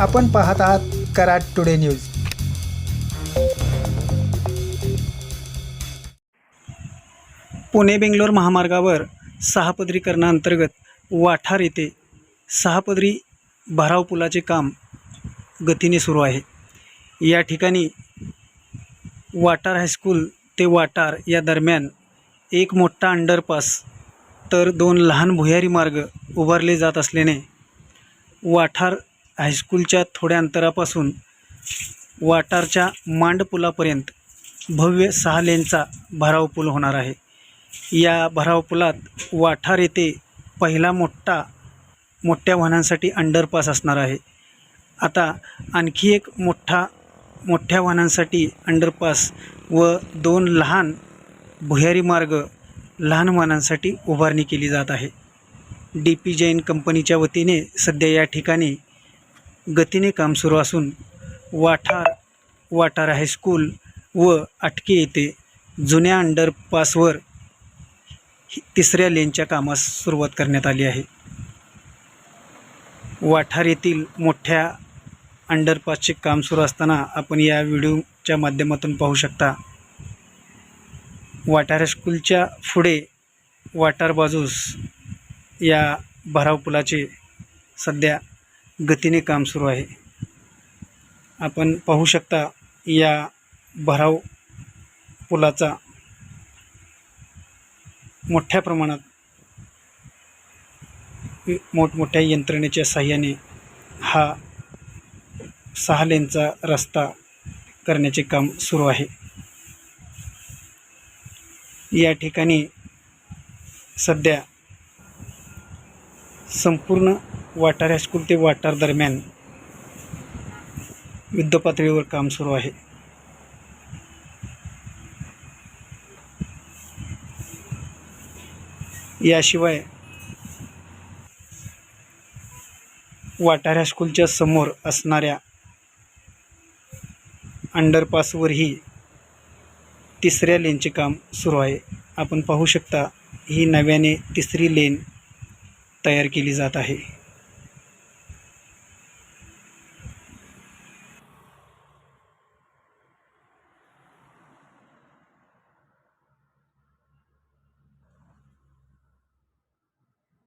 आपण पाहत आहात कराड टुडे न्यूज. पुणे बेंगलोर महामार्गावर सहापदरीकरणाअंतर्गत वाठार येथे सहापदरी भराव पुलाचे काम गतीने सुरू आहे. या ठिकाणी वाटार हायस्कूल ते वाटार या दरम्यान एक मोठा अंडरपास तर दोन लहान भुयारी मार्ग उभारले जात असल्याने वाठार हायस्कूलच्या थोड्या अंतरापासून वाटारच्या मांडपुलापर्यंत भव्य सहा लेनचा भराव पूल होणार आहे. या भराव पुलात वाठार येथे पहिला मोठा मोठ्या वाहनांसाठी अंडरपास असणार आहे. आता आणखी एक मोठा मोठ्या वाहनांसाठी अंडरपास व दोन लहान भुयारी मार्ग लहान वाहनांसाठी उभारणी केली जात आहे. डी पी जैन कंपनीच्या वतीने सध्या या ठिकाणी गतीने काम सुरू असून वाठार वाटार हायस्कूल व आटके येथे जुन्या अंडरपासवर ही- तिसऱ्या लेनच्या कामास सुरुवात करण्यात आली आहे. वाठार येथील मोठ्या अंडरपासचे काम सुरू असताना आपण या व्हिडिओच्या माध्यमातून पाहू शकता. वाटार हायस्कूलच्या पुढे वाटार बाजूस या भराव पुलाचे सध्या गतीने काम सुरू आहे. आपण पाहू शकता या भराव पुलाचा मोठ्या प्रमाणात मोठमोठ्या यंत्रणेच्या साह्याने हा सहा लेनचा रस्ता करण्याचे काम सुरू आहे. या ठिकाणी सध्या संपूर्ण वाटार हायस्कूल ते वाटार दरम्यान युद्धपातळीवर काम सुरू आहे. याशिवाय वाटार हायस्कूलच्या समोर असणाऱ्या अंडरपासवरही तिसऱ्या लेनचे काम सुरू आहे. आपण पाहू शकता ही नव्याने तिसरी लेन तयार केली जात आहे.